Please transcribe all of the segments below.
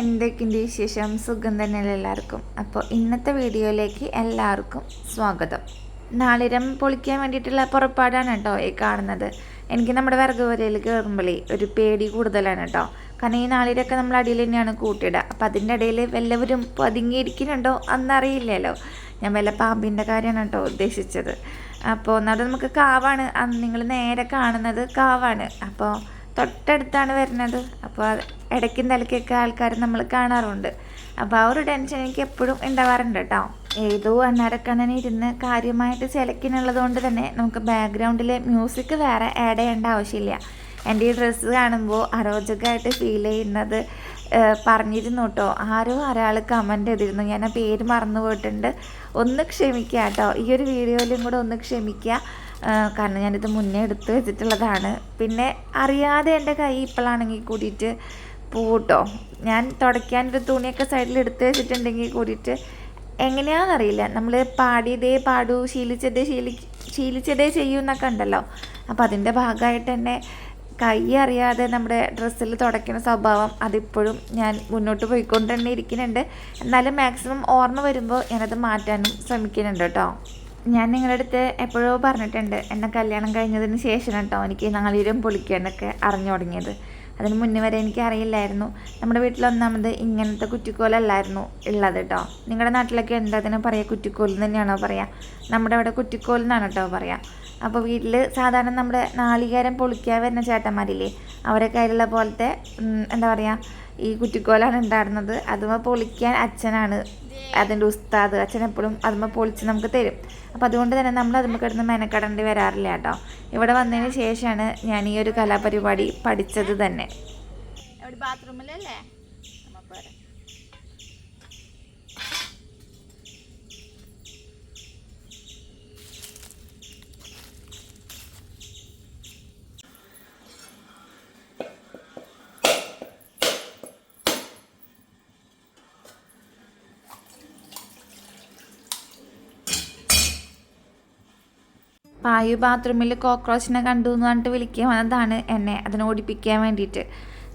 എന്തൊക്കെയുണ്ട് വിശേഷം? സുഖം തന്നെയല്ല എല്ലാവർക്കും? അപ്പോൾ ഇന്നത്തെ വീഡിയോയിലേക്ക് എല്ലാവർക്കും സ്വാഗതം. നാളിരം പൊളിക്കാൻ വേണ്ടിയിട്ടുള്ള പുറപ്പാടാണ് കേട്ടോ ഈ കാണുന്നത്. എനിക്ക് നമ്മുടെ വിറകുവരയിൽ കയറുമ്പോഴേ ഒരു പേടി കൂടുതലാണ് കേട്ടോ. കാരണം ഈ നാളിരൊക്കെ നമ്മൾ അടിയിൽ തന്നെയാണ് കൂട്ടിയിടുക. അപ്പം അതിന്റെ ഇടയിൽ വല്ലവരും പതുങ്ങിയിരിക്കുന്നുണ്ടോ അന്നറിയില്ലല്ലോ ഞാൻ വല്ല പാമ്പിന്റെ കാര്യമാണ് കേട്ടോ ഉദ്ദേശിച്ചത്. അപ്പോൾ ഒന്നാമത് നമുക്ക് കാവാണ്. നിങ്ങൾ നേരെ കാണുന്നത് കാവാണ്. അപ്പോൾ തൊട്ടടുത്താണ് വരുന്നത്. അപ്പോൾ ഇടയ്ക്കും തലക്കൊക്കെ ആൾക്കാർ നമ്മൾ കാണാറുണ്ട്. അപ്പോൾ ആ ഒരു ടെൻഷൻ എനിക്ക് എപ്പോഴും ഉണ്ടാവാറുണ്ട് കേട്ടോ ഏതോ അണ്ണാരക്കണ്ണനെ ഇരുന്ന് കാര്യമായിട്ട് ചിലക്കിനുള്ളത് കൊണ്ട് തന്നെ നമുക്ക് ബാക്ക്ഗ്രൗണ്ടിലെ മ്യൂസിക് വേറെ ആഡ് ചെയ്യേണ്ട ആവശ്യമില്ല. എന്റെ ഈ ഡ്രസ്സ് കാണുമ്പോൾ അരോചകമായിട്ട് ഫീൽ ചെയ്യുന്നത് പറഞ്ഞിരുന്നു കേട്ടോ ആരോ ഒരാൾ കമന്റ് ചെയ്തിരുന്നു. ഞാൻ ആ പേര് മറന്നു പോയിട്ടുണ്ട് ഒന്ന് ക്ഷമിക്കുക കേട്ടോ ഈ ഒരു വീഡിയോയിലും കൂടെ ഒന്ന് ക്ഷമിക്കുക കാരണം ഞാനിത് മുന്നേ എടുത്ത് വെച്ചിട്ടുള്ളതാണ്. പിന്നെ അറിയാതെ എന്റെ കൈ ഇപ്പോഴാണെങ്കിൽ കൂടിയിട്ട് പൂട്ടോ. ഞാൻ തുടയ്ക്കാനൊരു തുണിയൊക്കെ സൈഡിൽ എടുത്ത് വെച്ചിട്ടുണ്ടെങ്കിൽ കൂടിയിട്ട് എങ്ങനെയാണെന്നറിയില്ല നമ്മൾ പാടിയതേ പാടൂ ശീലിച്ചതേ ശീലി ശീലിച്ചതേ ചെയ്യൂ എന്നൊക്കെ ഉണ്ടല്ലോ. അപ്പോൾ അതിന്റെ ഭാഗമായിട്ട് തന്നെ കൈ അറിയാതെ നമ്മുടെ ഡ്രസ്സിൽ തുടയ്ക്കുന്ന സ്വഭാവം അതിപ്പോഴും ഞാൻ മുന്നോട്ട് പോയിക്കൊണ്ട് തന്നെ ഇരിക്കുന്നുണ്ട്. എന്നാലും മാക്സിമം ഓർമ്മ വരുമ്പോൾ ഞാനത് മാറ്റാനും ശ്രമിക്കുന്നുണ്ട് കേട്ടോ. ഞാൻ നിങ്ങളുടെ അടുത്ത് എപ്പോഴോ പറഞ്ഞിട്ടുണ്ട് എന്നെ കല്യാണം കഴിഞ്ഞതിന് ശേഷം കേട്ടോ എനിക്ക് നാളിലും പൊളിക്കാനൊക്കെ അറിഞ്ഞു തുടങ്ങിയത്. അതിന് മുന്നേ വരെ എനിക്ക് അറിയില്ലായിരുന്നു. നമ്മുടെ വീട്ടിൽ ഒന്നാമത് ഇങ്ങനത്തെ കുറ്റിക്കോലല്ലായിരുന്നു ഉള്ളത് കേട്ടോ. നിങ്ങളുടെ നാട്ടിലൊക്കെ എന്താ അതിന് പറയുക കുറ്റിക്കോൽ തന്നെയാണോ പറയുക നമ്മുടെ അവിടെ കുറ്റിക്കോൽ എന്നാണ് കേട്ടോ പറയുക അപ്പോൾ വീട്ടിൽ സാധാരണ നമ്മുടെ നാളികേരം പൊളിക്കാൻ വരുന്ന ചേട്ടന്മാരില്ലേ അവരെ കയ്യിലുള്ള പോലത്തെ എന്താ പറയുക ഈ കുറ്റിക്കോലാണ് ഉണ്ടായിരുന്നത്. അതുമ പൊളിക്കാൻ അച്ഛനാണ്. അതിന്റെ ഉസ്താദ് അച്ഛൻ എപ്പോഴും അതുമ പൊളിച്ച് നമുക്ക് തരും. അപ്പോൾ അതുകൊണ്ട് തന്നെ നമ്മൾ അതുമ കിടന്ന് മെനക്കെടേണ്ടി വരാറില്ല കേട്ടോ. ഇവിടെ വന്നതിന് ശേഷമാണ് ഞാൻ ഈ ഒരു കലാപരിപാടി പഠിച്ചത് തന്നെ. ബാത്റൂമിലല്ലേ പായു ബാത്റൂമിൽ കോക്രോച്ചിനെ കണ്ടു എന്ന് പറഞ്ഞിട്ട് വിളിക്കാൻ വന്നതാണ് എന്നെ. അതിനെ ഓടിപ്പിക്കാൻ വേണ്ടിയിട്ട്.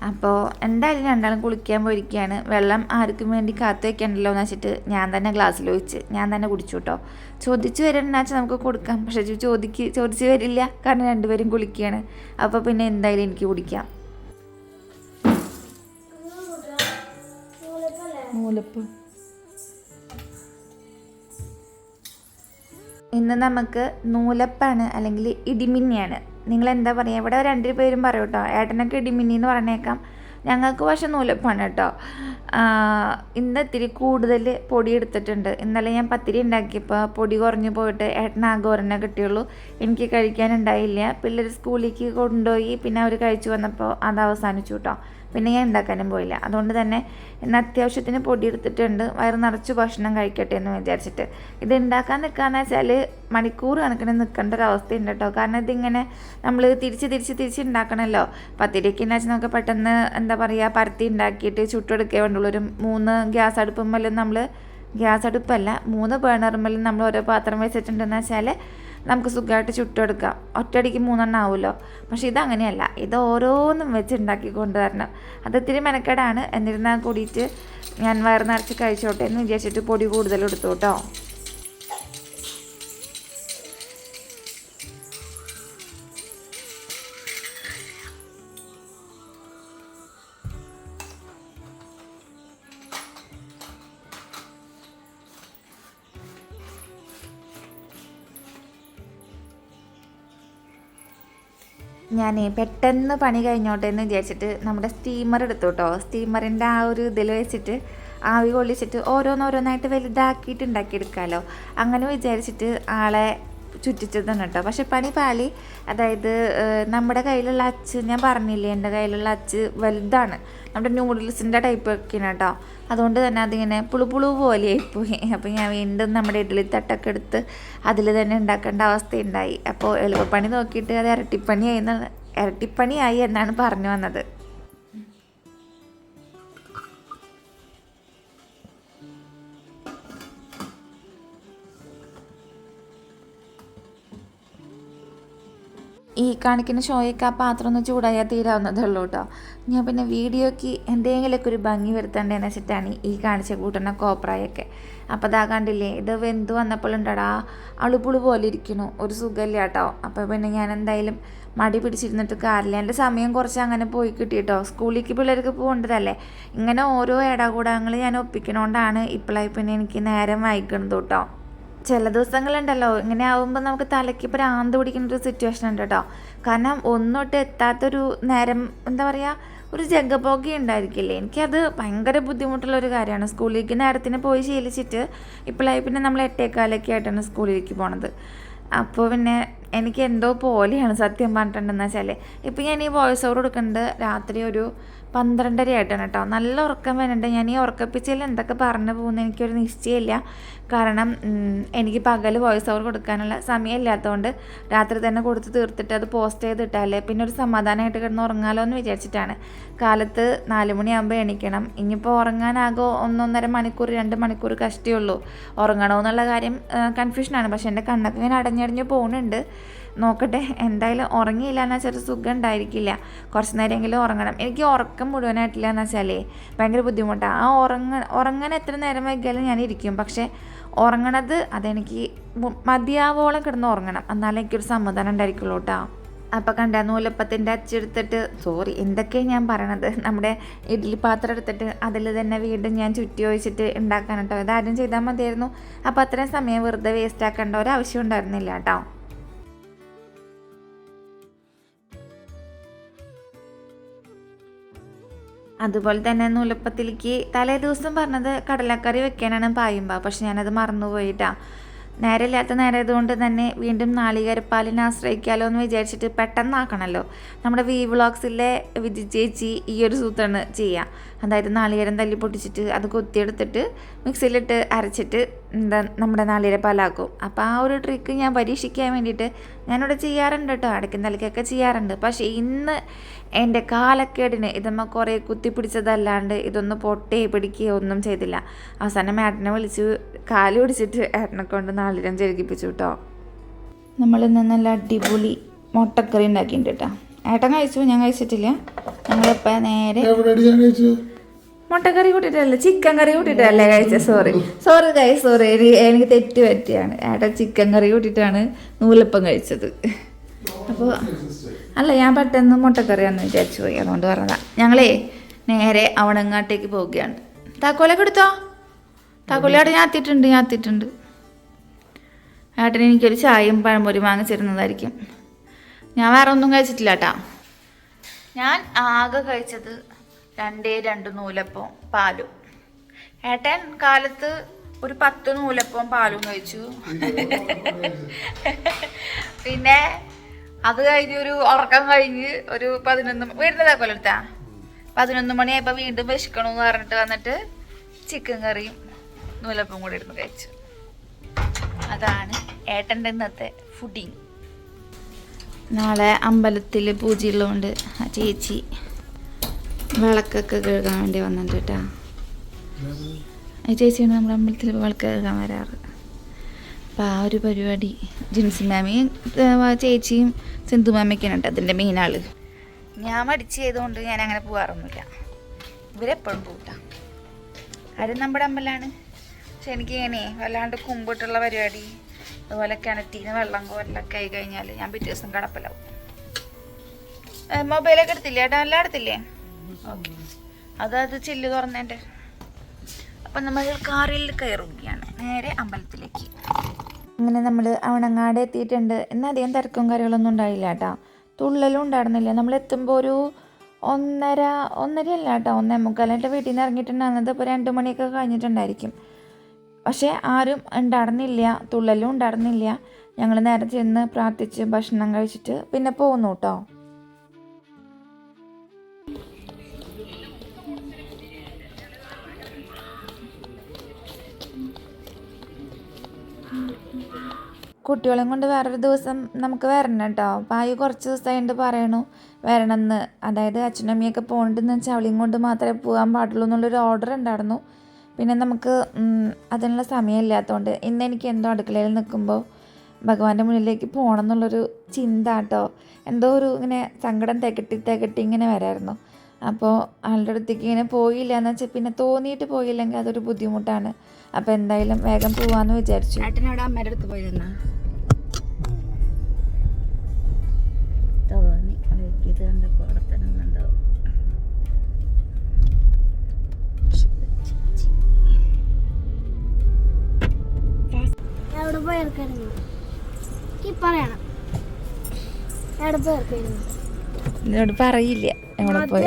അപ്പോൾ എന്തായാലും രണ്ടാളും കുളിക്കാൻ പോയിരിക്കുകയാണ് വെള്ളം ആർക്കും വേണ്ടി കാത്തു വെക്കണ്ടല്ലോ എന്ന് വെച്ചിട്ട് ഞാൻ തന്നെ ഗ്ലാസ്സിൽ ഒഴിച്ച് ഞാൻ തന്നെ കുടിച്ചു കേട്ടോ ചോദിച്ചു വരണ്ടാച്ചാൽ നമുക്ക് കൊടുക്കാം. പക്ഷേ ചോദിക്ക് ചോദിച്ചു വരില്ല. കാരണം രണ്ടുപേരും കുളിക്കുകയാണ് അപ്പോൾ പിന്നെ എന്തായാലും എനിക്ക് കുടിക്കാം. മൂലപ്പ്. ഇന്ന് നമുക്ക് നൂലപ്പാണ് അല്ലെങ്കിൽ ഇടിമിന്നിയാണ്. നിങ്ങൾ എന്താ പറയുക ഇവിടെ രണ്ട് പേരും പറയും കേട്ടോ ഏട്ടനൊക്കെ ഇടിമിന്നി എന്ന് പറഞ്ഞേക്കാം. ഞങ്ങൾക്ക് പക്ഷെ നൂലപ്പാണ് കേട്ടോ. ഇന്ന് ഇത്തിരി കൂടുതൽ പൊടി എടുത്തിട്ടുണ്ട്. ഇന്നലെ ഞാൻ പത്തിരി ഉണ്ടാക്കിയപ്പോൾ പൊടി കുറഞ്ഞു പോയിട്ട് ഏട്ടൻ ആകെ കിട്ടിയുള്ളൂ. എനിക്ക് കഴിക്കാനുണ്ടായില്ല പിള്ളേർ സ്കൂളിലേക്ക് കൊണ്ടുപോയി പിന്നെ അവർ കഴിച്ചു വന്നപ്പോൾ അത് അവസാനിച്ചു കേട്ടോ പിന്നെ ഞാൻ ഉണ്ടാക്കാനും പോയില്ല. അതുകൊണ്ട് തന്നെ ഇന്ന് അത്യാവശ്യത്തിന് പൊടിയെടുത്തിട്ടുണ്ട്. വയറ് നിറച്ച് ഭക്ഷണം കഴിക്കട്ടെ എന്ന് വിചാരിച്ചിട്ട്. ഇത് ഉണ്ടാക്കാൻ നിൽക്കാന്ന് വെച്ചാൽ മണിക്കൂർ കണക്കിന് നിൽക്കേണ്ട ഒരു അവസ്ഥയുണ്ട് കേട്ടോ. കാരണം ഇതിങ്ങനെ നമ്മൾ തിരിച്ച് തിരിച്ച് തിരിച്ച് ഉണ്ടാക്കണമല്ലോ. പത്തിരിക്ക് വെച്ചാൽ നമുക്ക് പെട്ടെന്ന് എന്താ പറയുക പരത്തി ഉണ്ടാക്കിയിട്ട് ചുട്ടെടുക്കേ വേണ്ടുള്ളൂ. ഒരു മൂന്ന് ഗ്യാസ് അടുപ്പുമ്പോൾ നമ്മൾ ഗ്യാസ് അടുപ്പല്ല മൂന്ന് ബേണറുമ്മലും നമ്മൾ ഓരോ പാത്രം വെച്ചിട്ടുണ്ടെന്ന് വെച്ചാൽ നമുക്ക് സുഖമായിട്ട് ചുട്ടെടുക്കാം. ഒറ്റയടിക്ക് മൂന്നെണ്ണം ആവുമല്ലോ. പക്ഷേ ഇതങ്ങനെയല്ല. ഇത് ഓരോന്നും വെച്ച് ഉണ്ടാക്കി കൊണ്ടുവരണം അത് ഇത്തിരി മെനക്കേടാണ്. എന്നിരുന്നാൽ കൂടിയിട്ട് ഞാൻ വയറ് നിറച്ച് കഴിച്ചോട്ടെ എന്ന് വിചാരിച്ചിട്ട് പൊടി കൂടുതൽ എടുത്തു കേട്ടോ. ഞാൻ പെട്ടെന്ന് പണി കഴിഞ്ഞോട്ടെ എന്ന് വിചാരിച്ചിട്ട് നമ്മുടെ സ്റ്റീമർ എടുത്തു കേട്ടോ സ്റ്റീമറിന്റെ ആ ഒരു ഇതിൽ വെച്ചിട്ട് ആവി കൊള്ളിച്ചിട്ട് ഓരോന്നോരോന്നായിട്ട് വലുതാക്കിയിട്ട് ഉണ്ടാക്കിയെടുക്കാമല്ലോ അങ്ങനെ വിചാരിച്ചിട്ട് ആളെ ചുറ്റിച്ചതാണ് കേട്ടോ പക്ഷെ പണി പാലി അതായത് നമ്മുടെ കയ്യിലുള്ള അച്ച് ഞാൻ പറഞ്ഞില്ലേ എന്റെ കയ്യിലുള്ള അച്ച് വലുതാണ്. നമ്മുടെ നൂഡിൽസിന്റെ ടൈപ്പ് ഒക്കെയാണ് കേട്ടോ. അതുകൊണ്ട് തന്നെ അതിങ്ങനെ പുളു പുളു പോലെയായിപ്പോയി അപ്പോൾ ഞാൻ വീണ്ടും നമ്മുടെ ഇഡ്ഡലി തട്ടൊക്കെ എടുത്ത് അതിൽ തന്നെ ഉണ്ടാക്കേണ്ട അവസ്ഥയുണ്ടായി. അപ്പോൾ എളുപ്പപ്പണി നോക്കിയിട്ട് അത് ഇരട്ടിപ്പണിയായി ഇരട്ടിപ്പണിയായി എന്നാണ് പറഞ്ഞു വന്നത്. ഈ കാണിക്കുന്ന ഷോയൊക്കെ ആ പാത്രം ഒന്ന് ചൂടായാൽ തീരാവുന്നതേ ഉള്ളൂ കേട്ടോ ഞാൻ പിന്നെ വീഡിയോയ്ക്ക് എന്തെങ്കിലുമൊക്കെ ഒരു ഭംഗി വരുത്തേണ്ടതെന്ന് വെച്ചിട്ടാണ് ഈ കാണിച്ച കൂട്ടുന്ന കോപ്രായൊക്കെ. അപ്പോൾ അതാ കണ്ടില്ലേ ഇത് വെന്ത് വന്നപ്പോഴുണ്ടടാ അളുപുളു പോലെ ഇരിക്കുന്നു ഒരു സുഖമില്ല കേട്ടോ അപ്പോൾ പിന്നെ ഞാൻ എന്തായാലും മടി പിടിച്ചിരുന്നിട്ട് കാര്യമില്ല. എന്റെ സമയം കുറച്ച് അങ്ങനെ പോയി കിട്ടി കേട്ടോ സ്കൂളിലേക്ക് പിള്ളേർക്ക് പോകേണ്ടതല്ലേ? ഇങ്ങനെ ഓരോ ഇടകൂടങ്ങൾ ഞാൻ ഒപ്പിക്കണോണ്ടാണ് ഇപ്പോഴായി പിന്നെ എനിക്ക് നേരം വായിക്കണത് കേട്ടോ. ചില ദിവസങ്ങളുണ്ടല്ലോ. ഇങ്ങനെ ആവുമ്പോൾ നമുക്ക് തലയ്ക്ക് ഭ്രാന്ത് പിടിക്കുന്ന ഒരു സിറ്റുവേഷൻ ഉണ്ട് കേട്ടോ കാരണം ഒന്നോട്ട് എത്താത്തൊരു നേരം എന്താ പറയുക ഒരു ജഗബോഗി ഉണ്ടായിരിക്കില്ലേ? എനിക്കത് ഭയങ്കര ബുദ്ധിമുട്ടുള്ള ഒരു കാര്യമാണ്. സ്കൂളിലേക്ക് നേരത്തിന് പോയി ശീലിച്ചിട്ട് ഇപ്പോഴായി പിന്നെ നമ്മൾ എട്ടേക്കാലൊക്കെ ആയിട്ടാണ് സ്കൂളിലേക്ക് പോണത്. അപ്പോൾ പിന്നെ എനിക്ക് എന്തോ പോലെയാണ് സത്യം പറഞ്ഞിട്ടുണ്ടെന്ന് വെച്ചാൽ ഇപ്പോൾ ഞാൻ ഈ വോയിസ് ഓവർ കൊടുക്കുന്നത് രാത്രി ഒരു പന്ത്രണ്ടര ആയിട്ടാണ് കേട്ടോ. നല്ല ഉറക്കം വരുന്നുണ്ട് ഞാൻ ഈ ഉറക്കപ്പിച്ചതിൽ എന്തൊക്കെ പറഞ്ഞു പോകുന്ന എനിക്കൊരു നിശ്ചയമില്ല. കാരണം എനിക്ക് പകൽ വോയിസ് ഓവർ കൊടുക്കാനുള്ള സമയമില്ലാത്തതുകൊണ്ട് രാത്രി തന്നെ കൊടുത്ത് തീർത്തിട്ട് അത് പോസ്റ്റ് ചെയ്തിട്ടാലേ പിന്നെ ഒരു സമാധാനമായിട്ട് കിടന്ന് ഉറങ്ങാലോ എന്ന് വിചാരിച്ചിട്ടാണ്. കാലത്ത് നാല് മണിയാകുമ്പോൾ എണീക്കണം. ഇനിയിപ്പോൾ ഉറങ്ങാനാകോ ഒന്നൊന്നര മണിക്കൂർ രണ്ട് മണിക്കൂർ കഷ്ടിയുള്ളൂ. ഉറങ്ങണമെന്നുള്ള കാര്യം കൺഫ്യൂഷനാണ് പക്ഷേ എന്റെ കണ്ണൊക്കെ ഇങ്ങനെ അടഞ്ഞടഞ്ഞ് പോകുന്നുണ്ട് നോക്കട്ടെ. എന്തായാലും ഉറങ്ങിയില്ല എന്ന് വെച്ചാൽ സുഖം ഉണ്ടായിരിക്കില്ല. കുറച്ച് നേരമെങ്കിലും ഉറങ്ങണം. എനിക്ക് ഉറക്കം മുഴുവനായിട്ടില്ല എന്ന് വെച്ചാലേ ഭയങ്കര ബുദ്ധിമുട്ടാണ് ആ ഉറങ്ങ ഉറങ്ങാൻ എത്ര നേരം വൈകിയാലും ഞാൻ ഇരിക്കും. പക്ഷേ ഉറങ്ങണത് അതെനിക്ക് മതിയാവോളം കിടന്ന് ഉറങ്ങണം. എന്നാലേ എനിക്കൊരു സമാധാനം ഉണ്ടായിരിക്കുള്ളൂ കേട്ടോ. അപ്പോൾ കണ്ട നൂലപ്പത്തിന്റെ അച്ചെടുത്തിട്ട് സോറി എന്തൊക്കെയാണ് ഞാൻ പറയണത്? നമ്മുടെ ഇഡ്ഡലി പാത്രം എടുത്തിട്ട് അതിൽ തന്നെ വീണ്ടും ഞാൻ ചുറ്റി ഒഴിച്ചിട്ട് ഉണ്ടാക്കാൻ കേട്ടോ ഇതാരും ചെയ്താൽ മതിയായിരുന്നു. അപ്പോൾ അത്രയും സമയം വെറുതെ വേസ്റ്റ് ആക്കേണ്ട ഒരു ആവശ്യം ഉണ്ടായിരുന്നില്ല കേട്ടോ. അതുപോലെ തന്നെ നൂലപ്പത്തിലേക്ക് തലേ ദിവസം പറഞ്ഞത് കടലക്കറി വെക്കാനാണ് പായുമ്പ. പക്ഷെ ഞാനത് മറന്നുപോയിട്ടാ നേരമില്ലാത്ത നേരമായതുകൊണ്ട് തന്നെ വീണ്ടും നാളികരപ്പാലിനെ ആശ്രയിക്കാമല്ലോ എന്ന് വിചാരിച്ചിട്ട് പെട്ടെന്നാക്കണമല്ലോ നമ്മുടെ വി വ്ളോഗ്സിലെ വിജി ചേച്ചി ഈ ഒരു സൂത്രാണ് ചെയ്യുക അതായത് നാളികേരം തല്ലി പൊട്ടിച്ചിട്ട് അത് കൊത്തിയെടുത്തിട്ട് മിക്സിയിലിട്ട് അരച്ചിട്ട് എന്താ നമ്മുടെ നാളികേര പാലാക്കും. അപ്പോൾ ആ ഒരു ട്രിക്ക് ഞാൻ പരീക്ഷിക്കാൻ വേണ്ടിയിട്ട് ഞാനിവിടെ ചെയ്യാറുണ്ട് കേട്ടോ. അടയ്ക്കും തലയ്ക്കൊക്കെ ചെയ്യാറുണ്ട്. പക്ഷേ ഇന്ന് എന്റെ കാലക്കേടിന് ഇതമ്മ കുറേ കുത്തി പിടിച്ചതല്ലാണ്ട് ഇതൊന്ന് പൊട്ടേ പിടിക്കുകയോ ഒന്നും ചെയ്തില്ല. അവസാനം ഏട്ടനെ വിളിച്ച് കാൽ പിടിച്ചിട്ട് ഏട്ടനെ കൊണ്ട് നാളികേരം ചെരുകിപ്പിച്ചു കേട്ടോ. നമ്മളിന്ന് നല്ല അടിപൊളി മുട്ടക്കറി ഉണ്ടാക്കിയിട്ടുണ്ട് കേട്ടോ. ഏട്ടൻ കഴിച്ചു ഞാൻ കഴിച്ചിട്ടില്ല. ഞങ്ങളിപ്പോൾ നേരെ മുട്ടക്കറി കൂട്ടിയിട്ടല്ല ചിക്കൻ കറി കൂട്ടിയിട്ടല്ലേ കഴിച്ചത് സോറി സോറി കൈ സോറി എനിക്ക് തെറ്റ് പറ്റിയാണ്. ഏട്ടാ ചിക്കൻ കറി കൂട്ടിയിട്ടാണ് നൂലപ്പം കഴിച്ചത്. അപ്പോൾ അല്ല ഞാൻ പെട്ടെന്ന് മുട്ടക്കറിയാന്ന് വിചാരിച്ചു പോയി. അതുകൊണ്ട് പറഞ്ഞതാ. ഞങ്ങളേ നേരെ അവണങ്ങാട്ടേക്ക് പോവുകയാണ്. താക്കോലൊക്കെ എടുത്തോ? താക്കോലി ഞാൻ എത്തിയിട്ടുണ്ട് ഞാൻ എത്തിയിട്ടുണ്ട്. ഏട്ടന് എനിക്കൊരു ചായയും പഴംപൊരി വാങ്ങിച്ചിരുന്നതായിരിക്കും ഞാൻ വേറെ ഒന്നും കഴിച്ചിട്ടില്ല കേട്ടാ ഞാൻ ആകെ കഴിച്ചത് രണ്ടേ രണ്ട് നൂലപ്പം പാലും. ഏട്ടൻ കാലത്ത് ഒരു പത്ത് നൂലപ്പം പാലും കഴിച്ചു. പിന്നെ അത് കഴിഞ്ഞ് ഒരു ഉറക്കം കഴിഞ്ഞ് ഒരു പതിനൊന്ന് വീടിന്റെ കൊല്ലെടുത്താ പതിനൊന്ന് മണിയായപ്പോൾ വീണ്ടും വിശക്കണമെന്ന് പറഞ്ഞിട്ട് വന്നിട്ട് ചിക്കൻ കറിയും നൂലപ്പം കൂടി ഇരുന്ന് കഴിച്ചു. അതാണ് ഏട്ടന്റെ ഇന്നത്തെ ഫുഡിങ്. നാളെ അമ്പലത്തിൽ പൂജയുള്ളതുകൊണ്ട് ആ ചേച്ചി വിളക്കൊക്കെ കഴുകാൻ വേണ്ടി വന്നിട്ട് കേട്ടോ. ചേച്ചിയാണ് നമ്മുടെ അമ്പലത്തിൽ വിളക്ക് കഴുകാൻ വരാറ്. അപ്പോൾ ആ ഒരു പരിപാടി ജിൻസി മാമിയും ചേച്ചിയും സിന്ധു മാമിയൊക്കെയാണ് കേട്ടോ അതിന്റെ മെയിൻ ആൾ. ഞാൻ മടിച്ച് ചെയ്തുകൊണ്ട് ഞാൻ അങ്ങനെ പോകാറൊന്നുമില്ല ഇവരെപ്പോഴും പോകട്ടാ അത് നമ്മുടെ അമ്പലമാണ്. പക്ഷെ എനിക്ക് ഇങ്ങനെ വല്ലാണ്ട് കുമ്പിട്ടുള്ള പരിപാടി അതുപോലെ കിണറ്റിന്ന് വെള്ളം കോരലൊക്കെ ആയി കഴിഞ്ഞാൽ ഞാൻ പിറ്റേ ദിവസം കിടപ്പിലാവും. മൊബൈലൊക്കെ എടുത്തില്ലേ? ഏട്ടാ എല്ലാം എടുത്തില്ലേ? ഓക്കെ. അത് അത് ചില്ല് തുറന്നേന്റെ അപ്പം നമ്മൾ കാറിൽ കയറുകയാണ്. നേരെ അമ്പലത്തിലേക്ക്. അങ്ങനെ നമ്മൾ അവണങ്ങാട് എത്തിയിട്ടുണ്ട്. എന്നാൽ അധികം തിരക്കും കാര്യങ്ങളൊന്നും ഉണ്ടായില്ല കേട്ടോ. തുള്ളലും ഉണ്ടായിരുന്നില്ല. നമ്മൾ എത്തുമ്പോൾ ഒരു ഒന്നര ഒന്നര അല്ല കേട്ടോ. ഒന്നേ മുക്കാലായിട്ട് വീട്ടിൽ നിന്ന് ഇറങ്ങിയിട്ടുണ്ടാകുന്നത് ഇപ്പോൾ രണ്ട് മണിയൊക്കെ കഴിഞ്ഞിട്ടുണ്ടായിരിക്കും. പക്ഷേ ആരും ഉണ്ടായിരുന്നില്ല. തുള്ളലും ഉണ്ടായിരുന്നില്ല. ഞങ്ങൾ നേരെ ചെന്ന് പ്രാർത്ഥിച്ച് ഭക്ഷണം കഴിച്ചിട്ട് പിന്നെ പോന്നു കേട്ടോ. കുട്ടികളെയും കൊണ്ട് വേറൊരു ദിവസം നമുക്ക് വരണം കേട്ടോ. ആയി കുറച്ച് ദിവസമായിട്ട് പറയണു വരണമെന്ന് അതായത് അച്ഛനമ്മയൊക്കെ പോകണ്ടെന്ന് വെച്ചാൽ അവളെയും കൊണ്ട് മാത്രമേ പോകാൻ പാടുള്ളൂ എന്നുള്ളൊരു ഓർഡർ ഉണ്ടായിരുന്നു. പിന്നെ നമുക്ക് അതിനുള്ള സമയമില്ലാത്തതുകൊണ്ട് ഇന്ന് എനിക്ക് എന്തോ അടുക്കളയിൽ നിൽക്കുമ്പോൾ ഭഗവാന്റെ മുന്നിലേക്ക് പോകണം എന്നുള്ളൊരു ചിന്ത കേട്ടോ. എന്തോ ഒരു ഇങ്ങനെ സങ്കടം തികട്ടി തികട്ടി ഇങ്ങനെ വരായിരുന്നു. അപ്പോൾ ആളുടെ അടുത്തേക്ക് ഇങ്ങനെ പോയില്ല എന്ന് വെച്ചാൽ പിന്നെ തോന്നിയിട്ട് പോയില്ലെങ്കിൽ അതൊരു ബുദ്ധിമുട്ടാണ്. അപ്പോൾ എന്തായാലും വേഗം പോവാന്ന് വിചാരിച്ചു. അമ്മയുടെ അടുത്ത് പോയിരുന്ന? ഇത് എവിടെ ഈ പറയണം എവിടെ പോയിരിക്കായിരുന്നു എന്നോട് പറയില്ല. എവിടെ പോയി?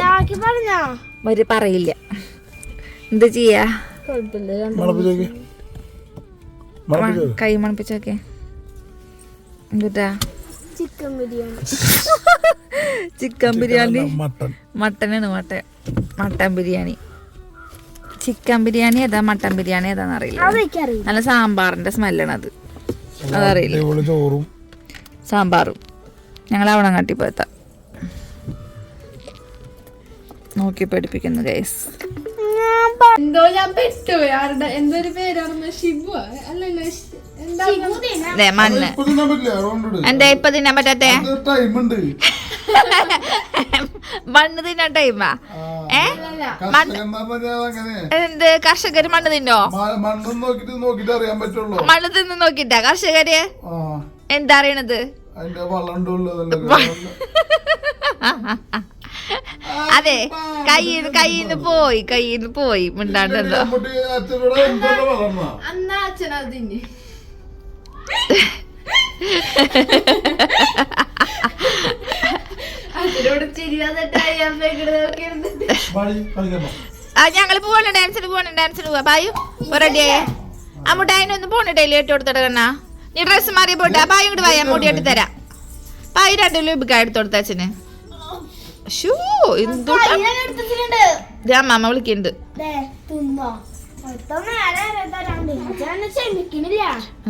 ഒരു പറയില്ല. എന്ത് ചെയ്യാ? കൈ മണപ്പിച്ചോക്കെ. എന്തുട്ടാ? Chicken biryani. Chicken biryani. Mutton മട്ടനാണ് mutton. Mutton biryani. Chicken biryani ഏതാ മട്ടൻ ബിരിയാണി ഏതാന്ന് അറിയില്ല. നല്ല സാമ്പാറിന്റെ സ്മെല്ലാണ് അത്. അതറിയില്ല. ചോറും. സാമ്പാറും. ഞങ്ങൾ അവിടെ കട്ടിപ്പോത്ത നോക്കി പഠിപ്പിക്കുന്നു ഗൈസ് എന്തോ ഞാൻ പെട്ടു ആരുടെ എന്തോ ഒരു പേരാണെന്ന് ഷിബു അല്ലല്ല മണ്ണ്. എന്താ ഇപ്പൊ തിന്നാൻ പറ്റാത്തെ? മണ്ണ് തിന്നാൻ ടൈമാ? ഏ? എന്ത്? കർഷകര് മണ്ണ് തിന്നോ? മണ്ണും തിന്ന് നോക്കിട്ടാ കർഷകര്? എന്താ അറിയണത്? അതെ കയ്യിന്ന് കയ്യിന്ന് പോയി കയ്യിന്ന് പോയി. മിണ്ടാണ്ടെന്തോ അച്ഛനോട് ആ ഞങ്ങൾ പോവാണ് ഡാൻസിന് പോവാണ് ഡാൻസിന് പോവാ. ബായു റെഡിയായേ അമ്മൂട്ട അതിനൊന്നും ഇട്ട് ഏറ്റു കൊടുത്തിട്ട് കണ്ണാ? നീ ഡ്രസ്സ് മാറി പോട്ടെ. ആ ബായു ഇങ്ങോട്ട് വായ അമ്മൂട്ടി ഇട്ട് തരാം. ബായു രണ്ട് ലൂബിക്ക എടുത്ത് കൊടുത്ത അച്ഛന്. ഷൂ എന്തോ ഞാൻ അമ്മ വിളിക്കുന്നുണ്ട്.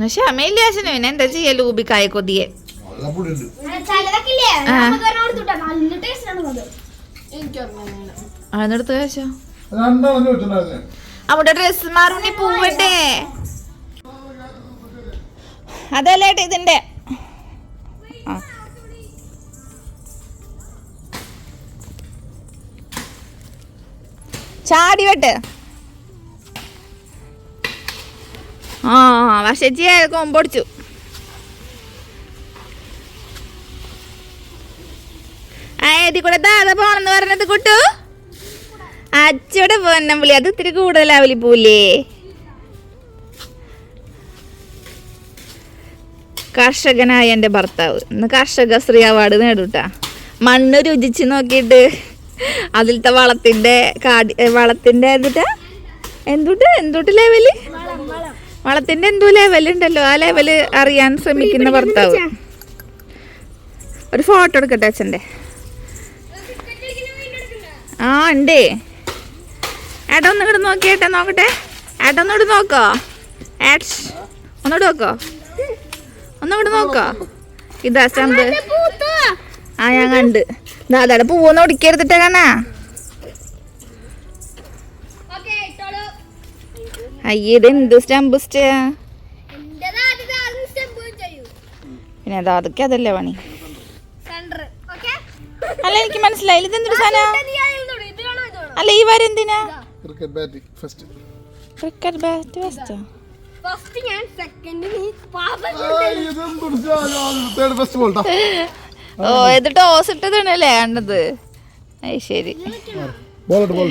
ക്ഷമയില്ല അച്ഛന് പിന്നെ എന്താ ചെയ്യാ ലൂബിക്കായ കൊതിയെ? അതെടുത്ത് കഴിച്ചോ. അവിടെ ഡ്രസ് മാറുണ്ണി പൂവട്ടെ. അതല്ലേ ഇതിന്റെ? ആ. ആ വശച്ചി കൊമ്പൊടിച്ചു. ഏതി കൂടെ ദാദ പോണെന്ന് പറഞ്ഞത് കുട്ടു? അച്ചയുടെ പോന്നെ പുലി അത് ഇത്തിരി കൂടുതലാവിലി പോലേ. കർഷകനായ എന്റെ ഭർത്താവ്. ഇന്ന് കർഷക ശ്രീ അവാർഡ് നേടൂട്ടാ. മണ്ണ് രുചിച്ച് നോക്കിയിട്ട് അതിലത്തെ വളത്തിന്റെ കാടി വളത്തിന്റെ വളത്തിന്റെ എന്തുട്ടാ എന്തുട്ട്? എന്തുട്ട് ലെവൽ വളത്തിന്റെ എന്തോ ലെവൽ ഉണ്ടല്ലോ. ആ ലെവൽ അറിയാൻ ശ്രമിക്കുന്ന ഭർത്താവ്. ഒരു ഫോട്ടോ എടുക്കട്ടെ അച്ഛന്റെ? ആ ഉണ്ടേ. ഏട്ടാ ഒന്ന് ഇങ്ങോട്ട് നോക്കിയേട്ടാ നോക്കട്ടെ. ഏട്ടാ ഒന്നുകൂടെ നോക്കോ. ഏട്സ് ഒന്നുകൂടെ നോക്കോ. ഒന്നുകൂടെ നോക്കോ. ഇതാ സ്റ്റാമ്പ് ആ ഞാൻ കണ്ട്. ദാദാടെ പൂവൊന്നും ഒടിക്കരുതിട്ടേ കാണാ അയ്യേ ഇത് എന്ത് സ്റ്റമ്പ് സ്റ്റേ പിന്നെ അതാ അതൊക്കെ അതല്ലേ പണി? സെന്റർ ഓക്കെ അല്ല എനിക്ക് മനസ്സിലായില്ല ഇതെന്തൊരു സാധനം? അല്ല ഈ വര എന്തിനാ? Cricket batting first cricket bat first first ഞാൻ സെക്കൻഡ് നീ പാപം തേർഡ് ഫസ്റ്റ് ബോൾട്ടാ ഓ ഇത് ടോസ് ഇട്ടതാണല്ലേ കണ്ടത്? അത് ശരി ബോൾ ബോൾ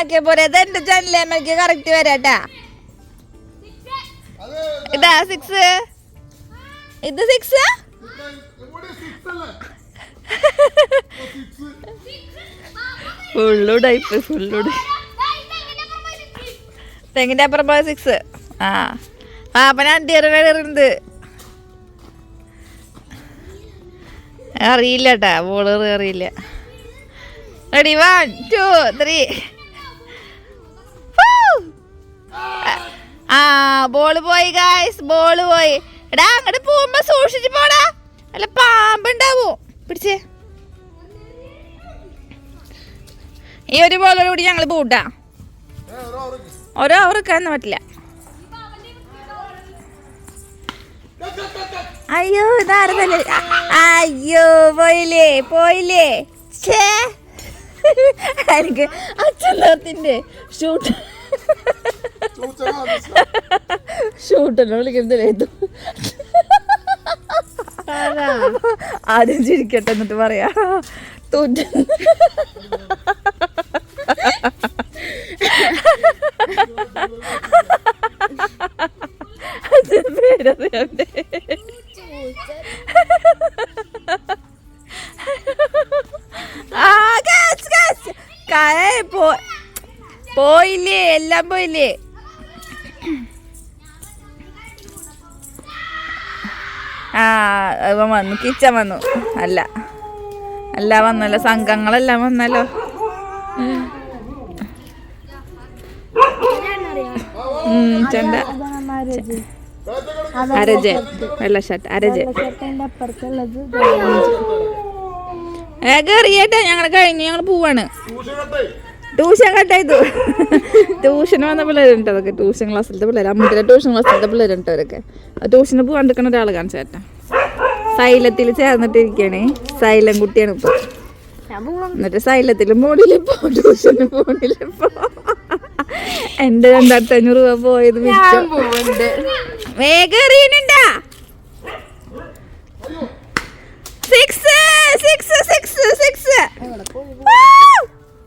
തിരിഞ്ഞൊന്നാക്കിയ പോലെ ഇത് എന്റെ ചാനലിലേക്ക് കറക്റ്റ് വരാട്ടാ. ഇതാ സിക്സ് ഇത് സിക്സ് ഫുള്ളു ടൈപ്പ് ഫുള്ളു അപ്പുറം പോയ സിക്സ് ആ. പാപ്പന അണ്ടിയറിണ്ട് അറിയില്ല കേട്ടാ ബോൾ അറിയില്ല. റെഡി വൺ ടു ത്രീ ആ ബോൾ പോയി ഗായ്സ് ബോൾ പോയി. എടാ അങ്ങോട്ട് പോകുമ്പോ സൂക്ഷിച്ചു പോടാ. അല്ല പാമ്പുണ്ടാവോ. പിടിച്ചേ. ഈ ഒരു ബോളോട് കൂടി ഞങ്ങൾ പോട്ടാ. ഓരോ ഓവർക്കാന്ന് പറ്റില്ല. അയ്യോ ഇതായിരുന്നല്ലേ അയ്യോ പോയില്ലേ പോയില്ലേ. ഛേ. എനിക്ക് അച്ഛനത്തിന്റെ ഷൂട്ട്. ഷൂട്ടിനെ വിളിക്കുന്നതിലേ ആദ്യം ചിരിക്കട്ടെ എന്നിട്ട് പറയാ. തോറ്റ പോയില്ലേ? എല്ലാം പോയില്ലേ? ആ അവൻ വന്നു. കിച്ചൻ വന്നു. അല്ല. അല്ല വന്നല്ലോ. സംഘങ്ങളെല്ലാം വന്നല്ലോ. ചെണ്ട. അരജ്. വെള്ള ഷർട്ട് അരജ. ഏ എറിയട്ടെ ഞങ്ങൾ കഴിഞ്ഞു. ഞങ്ങൾ പോവാണ്. ട്യൂഷൻ കട്ട് ചെയ്തു ട്യൂഷന് വന്ന പിള്ളേരുണ്ട് അതൊക്കെ. ട്യൂഷൻ ക്ലാസ്സിലത്തെ പിള്ളേർ അമ്മത്തിലെ ട്യൂഷൻ ക്ലാസ്സിലത്തെ പിള്ളേരുണ്ട് അവരൊക്കെ. ട്യൂഷന് പോകാണ്ടിരിക്കുന്ന ഒരാൾ കാണിച്ചു ചേട്ടാ സൈലത്തിൽ ചേർന്നിട്ടിരിക്കണേ സൈലം കുട്ടിയാണ് ഇപ്പൊ. എന്നിട്ട് സൈലത്തിലും പോണില്ലപ്പോ ട്യൂഷന് പോണില്ലപ്പോ എന്റെ രണ്ടായിരത്തി അഞ്ഞൂറ് രൂപ പോയത് മിച്ചം. വേഗം എറിയുന്നുണ്ടാ? സിക്സ് സിക്സ് സിക്സ് സിക്സ്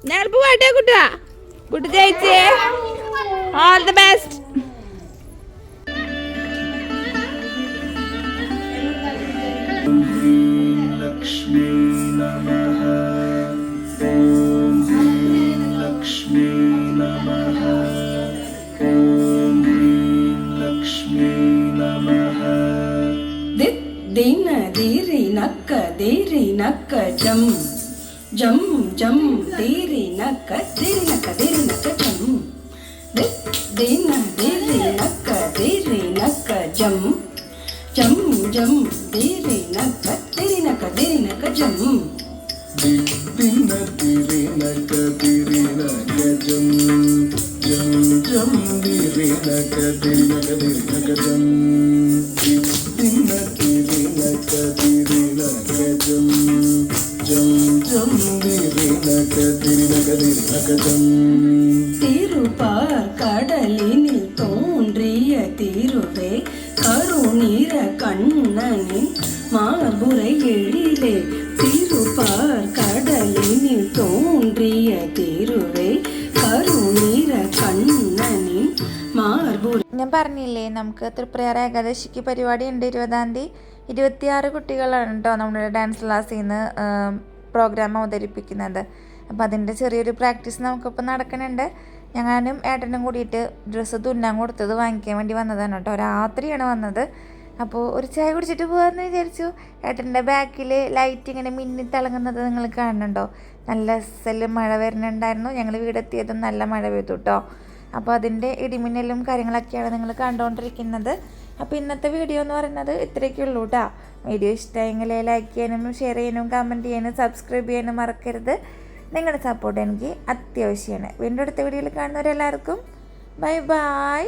ഞാനിപ്പോ പോട്ടെ കുട്ടാ കുട്ടി ജയിച്ചേ ഓൾ ദി ബെസ്റ്റ് ലക്ഷ്മി നമ ഓം ലക്ഷ്മി നമ ഓം ലക്ഷ്മി നമ ദിന ധീരി നക്ക ധീരി നക്ക ചം జం జం దేరినక్క దేరినక్క దేరినక్క జం దేన దేరినక్క దేరినక్క జం జం జం దేరినక్క దేరినక్క దేరినక్క జం దిన దిరినక దిరినక జం జం జం దిరినక దిరినక దిరినక జం దిన దిరినక దిరి ദിരിന കതിരിന കതിരിന ഗജം திருப்பார் கடலினில் தோன்றிய திருவே கருணீர கண்ணனின் மார்புரை எழிலே திருப்பார் கடலினில் தோன்றிய திருவே കരുണീര കണ്ണനിൻ മാർബുര ഞാൻ പറഞ്ഞില്ലേ നമുക്ക് തൃപ്രയാർ ഏകാദശിക്ക് പരിപാടി ഉണ്ട് ഇരുപതാം തീയതി ഇരുപത്തിയാറ് കുട്ടികളാണ് കേട്ടോ നമ്മുടെ ഡാൻസ് ക്ലാസ്സിൽ നിന്ന് പ്രോഗ്രാം അവതരിപ്പിക്കുന്നത് അപ്പോൾ അതിന്റെ ചെറിയൊരു പ്രാക്ടീസ് നമുക്കിപ്പോൾ നടക്കുന്നുണ്ട്. ഞാനും ഏട്ടനും കൂടിയിട്ട് ഡ്രസ്സ് തുന്നാൻ കൊടുത്തത് വാങ്ങിക്കാൻ വേണ്ടി വന്നതാണ് കേട്ടോ. രാത്രിയാണ് വന്നത്. അപ്പോൾ ഒരു ചായ കുടിച്ചിട്ട് പോകാമെന്ന് വിചാരിച്ചു. ഏട്ടന്റെ ബാക്കിൽ ലൈറ്റ് ഇങ്ങനെ മിന്നി തിളങ്ങുന്നത് നിങ്ങൾ കാണുന്നുണ്ടോ? നല്ല സെല്ല് മഴ വരുന്നുണ്ടായിരുന്നു. ഞങ്ങൾ വീടെത്തിയതും നല്ല മഴ പെയ്തു കേട്ടോ അപ്പോൾ അതിന്റെ ഇടിമിന്നലും കാര്യങ്ങളൊക്കെയാണ് നിങ്ങൾ കണ്ടുകൊണ്ടിരിക്കുന്നത് അപ്പോൾ ഇന്നത്തെ വീഡിയോ എന്ന് പറയുന്നത് ഇത്രയൊക്കെ ഉള്ളൂ കേട്ടോ വീഡിയോ ഇഷ്ടമെങ്കിൽ ലൈക്ക് ചെയ്യാനും ഷെയർ ചെയ്യാനും കമന്റ് ചെയ്യാനും സബ്സ്ക്രൈബ് ചെയ്യാനും മറക്കരുത്. നിങ്ങളുടെ സപ്പോർട്ട് എനിക്ക് അത്യാവശ്യമാണ്. വീണ്ടും അടുത്ത വീഡിയോയിൽ കാണുന്നവരെല്ലാവർക്കും ബൈ ബൈ